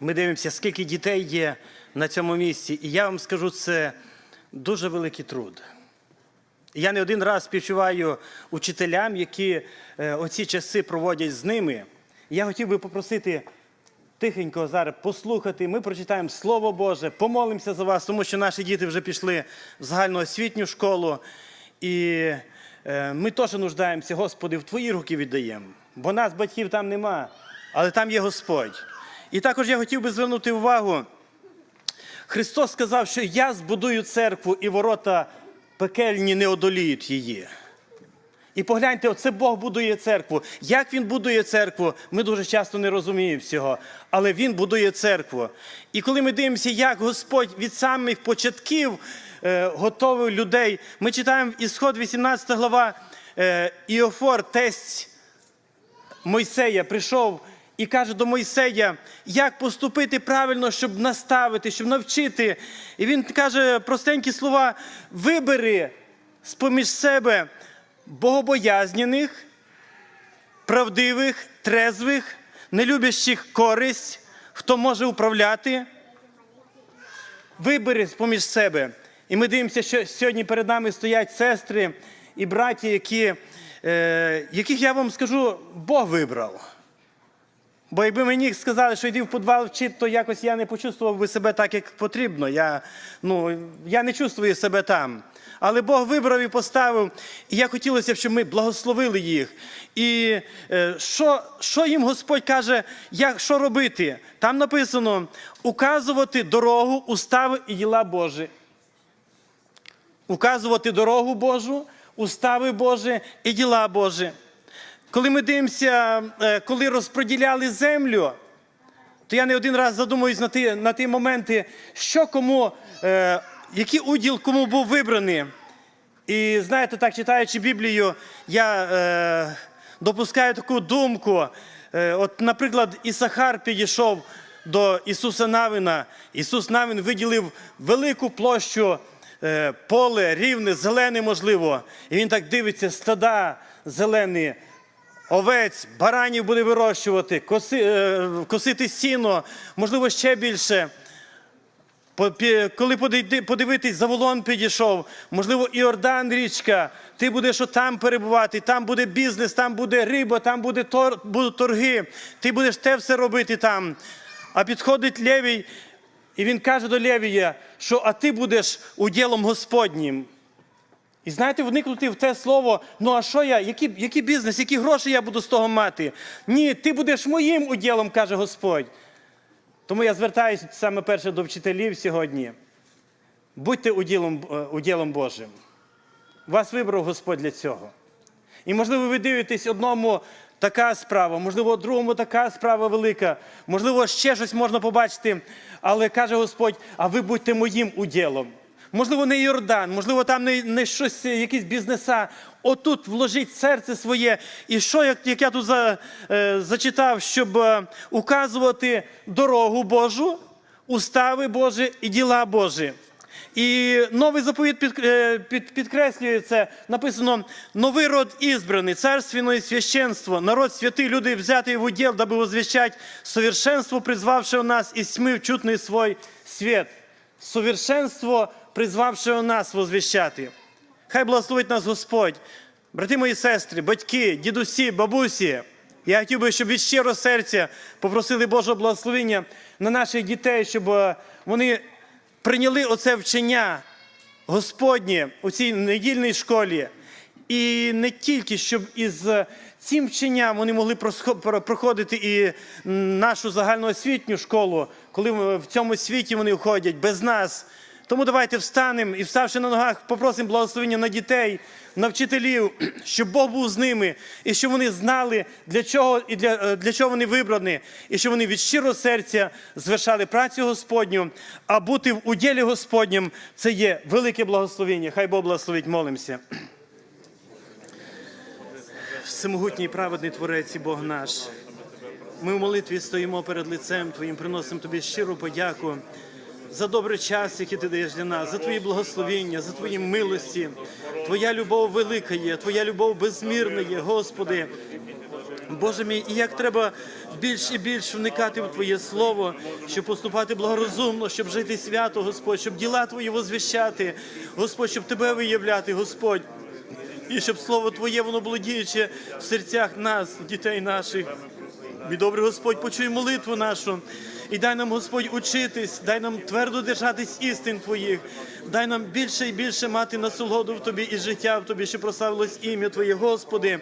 Ми дивимося, скільки дітей є на цьому місці. І я вам скажу, це дуже великий труд. Я не один раз співчуваю учителям, які е, оці часи проводять з ними. Я хотів би попросити тихенько зараз послухати. Ми прочитаємо Слово Боже, помолимося за вас, тому що наші діти вже пішли в загальноосвітню школу. І е, ми теж нуждаємося, Господи, в Твої руки віддаємо. Бо нас, батьків, там нема, але там є Господь. І також я хотів би звернути увагу. Христос сказав, що я збудую церкву, і ворота пекельні не одоліють її. І погляньте, оце Бог будує церкву. Як Він будує церкву, ми дуже часто не розуміємо всього, але Він будує церкву. І коли ми дивимося, як Господь від самих початків е, готовив людей, ми читаємо ісход 18 глава, е, Іофор, тесть Мойсея, прийшов і каже до Мойсея, як поступити правильно, щоб наставити, щоб навчити. І він каже простенькі слова: вибери з-поміж себе богобоязнених, правдивих, трезвих, не любящих користь, хто може управляти. Вибери з-поміж себе. І ми дивимося, що сьогодні перед нами стоять сестри і браті, які, е, яких я вам скажу, Бог вибрав. Бо якби мені сказали, що йди в підвал вчити, то якось я не почувствував би себе так, як потрібно. Я, ну, я не чувствую себе там. Але Бог вибрав і поставив, і я хотілося б, щоб ми благословили їх. І е, що, що їм Господь каже, як, що робити? Там написано указувати дорогу, устави і діла Божі. Указувати дорогу Божу, устави Божі і діла Божі. Коли ми дивимося, е, коли розподіляли землю, то я не один раз задумуюсь на ті, на ті моменти, що кому, е, який уділ кому був вибраний. І знаєте, так читаючи Біблію, я е, допускаю таку думку. Е, от, наприклад, Ісахар підійшов до Ісуса Навина. Ісус Навин виділив велику площу, е, поле, рівне, зелене, можливо. І він так дивиться, стада зелені, овець, баранів буде вирощувати, коси, е, косити сіно, можливо, ще більше. Коли подивитись, Заволон підійшов, можливо, Іордан річка, ти будеш там перебувати, там буде бізнес, там буде риба, там буде тор, будуть торги, ти будеш те все робити там. А підходить Левій, і він каже до Левія, що а ти будеш уділом Господнім. І знаєте, вникнути в те слово, ну а що я, який, який бізнес, які гроші я буду з того мати? Ні, ти будеш моїм уділом, каже Господь. Тому я звертаюся саме перше до вчителів сьогодні. Будьте уділом, е, уділом Божим. Вас вибрав Господь для цього. І, можливо, ви дивитесь одному така справа, можливо, другому така справа велика, можливо, ще щось можна побачити, але каже Господь, а ви будьте моїм уділом Можливо, не Йордан, можливо, там не, не щось, е, якісь бізнеса. Отут вложіть серце своє. І що, як, як я тут за, е, зачитав, щоб е, указувати дорогу Божу, устави Божі і діла Божі. І новий заповіт під, е, під, підкреслює це. Написано: новий род ізбраний, царственное священство, народ святий, люди взятые в удел, дабы возвещать совершенство, призвавшего нас из тьмы в чутный свой свет. Совершенство, призвавшего нас возвещати. Хай благословить нас Господь, брати мої сестри, батьки, дідусі, бабусі. Я хотів би, щоб від щирого серця попросили Божого благословення на наших дітей, щоб е, вони прийняли оце вчення Господнє у цій недільній школі. І не тільки, щоб із е, цим вченням вони могли проходити і нашу загальноосвітню школу, коли в цьому світі вони входять без нас. Тому давайте встанемо і, вставши на ногах, попросимо благословення на дітей, на вчителів, щоб Бог був з ними, і щоб вони знали, для чого і для, е, для чого вони вибрані, і щоб вони від щирого серця звершали працю Господню, а бути в уділі Господнім це є велике благословення. Хай Бог благословить, молимося. Всемогутній праведний Творець і Бог наш. Ми в молитві стоїмо перед лицем Твоїм, приносимо Тобі щиру подяку за добрий час, який ти даєш для нас, за Твої благословення, за Твої милості. Твоя любов велика є, Твоя любов безмірна є, Господи. Боже мій, і як треба більш і більш вникати в Твоє Слово, щоб поступати благорозумно, щоб жити свято, Господь, щоб діла Твої возвіщати, Господь, щоб Тебе виявляти, Господь. І щоб Слово Твоє воно було діюче в серцях нас, дітей наших. Мій добрий Господь, почуй молитву нашу. І дай нам, Господь, учитись, дай нам твердо держатись істин Твоїх, дай нам більше і більше мати насолоду в Тобі і життя в Тобі, що прославилось ім'я Твоє, Господи.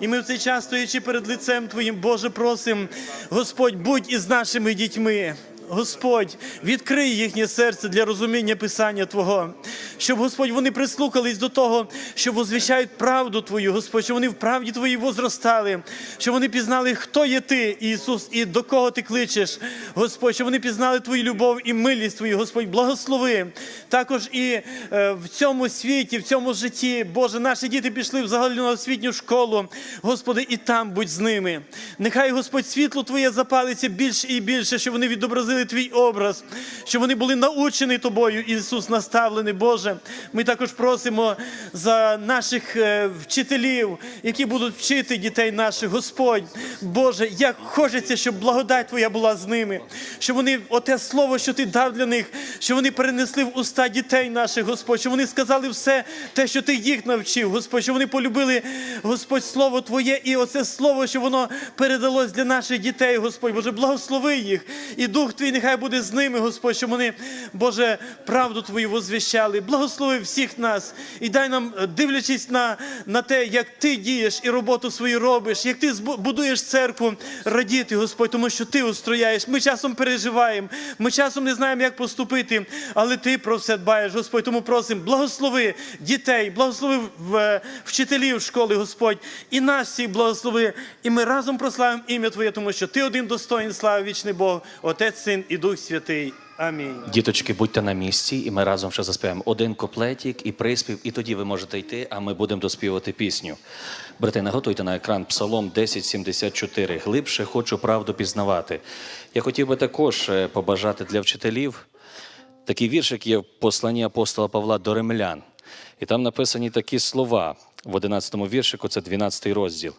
І ми в цей час, стоячи перед лицем Твоїм, Боже, просим, Господь, будь із нашими дітьми. Господь, відкрий їхнє серце для розуміння Писання Твого, щоб Господь вони прислухались до того, що возвіщають правду Твою, Господь, щоб вони в правді Твоїй возростали, щоб вони пізнали, хто є Ти, Ісус, і до кого Ти кличеш, Господь, щоб вони пізнали Твою любов і милість Твою, Господь, благослови. Також і е, в цьому світі, в цьому житті, Боже, наші діти пішли в загальноосвітню школу, Господи, і там будь з ними. Нехай Господь світло Твоє запалиться більше і більше, щоб вони відобразили Твій образ, щоб вони були научені Тобою, Ісус, наставлений, Боже. Ми також просимо за наших е, вчителів, які будуть вчити дітей наших, Господь, Боже, як хочеться, щоб благодать Твоя була з ними, щоб вони оте слово, що Ти дав для них, щоб вони перенесли в уста дітей наших, Господь, щоб вони сказали все те, що Ти їх навчив, Господь, щоб вони полюбили, Господь, Слово Твоє, і оце слово, що воно передалось для наших дітей, Господь, Боже, благослови їх, і Дух Твій нехай буде з ними, Господь, щоб вони, Боже, правду Твою возвіщали. Благослови всіх нас і дай нам, е, дивлячись на, на те, як Ти дієш і роботу свою робиш, як Ти будуєш церкву, радіти, Господь, тому що Ти устрояєш. Ми часом переживаємо, ми часом не знаємо, як поступити, але Ти про все дбаєш, Господь. Тому просимо, благослови дітей, благослови е, вчителів школи, Господь, і нас всіх благослови. І ми разом прославимо ім'я Твоє, тому що Ти один достоїн слави, вічний Бог, Отець, Син і Дух Святий. Амінь. Діточки, будьте на місці, і ми разом ще заспіваємо один куплетик і приспів, і тоді ви можете йти, а ми будемо доспівати пісню. Брати, наготуйте на екран Псалом 1074. Глибше хочу правду пізнавати. Я хотів би також е, побажати для вчителів. Такий віршик є в посланні апостола Павла до римлян. І там написані такі слова в 11-му віршику, це 12-й розділ.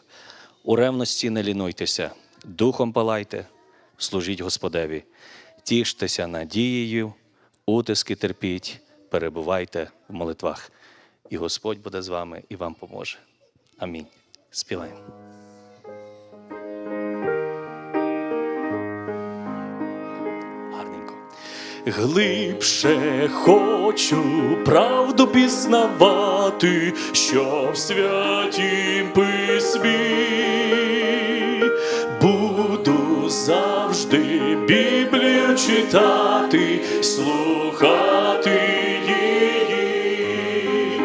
У ревності не лінуйтеся, духом палайте, служіть Господеві, тіштеся надією, утиски терпіть, перебувайте в молитвах. І Господь буде з вами і вам поможе. Амінь. Співаємо. Глибше хочу правду пізнавати, що в святім письмі буду завжди Біблію читати, слухати її.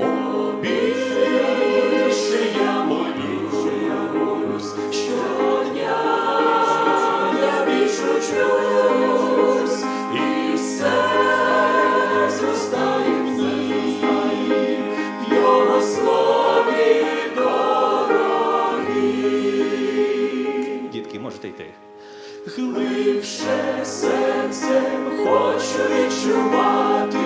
О, більше я молюсь, щодня я більш учусь, і все зростає в ній, в його слові дорогі. Дітки, можете йти. Глибше серцем хочу відчувати,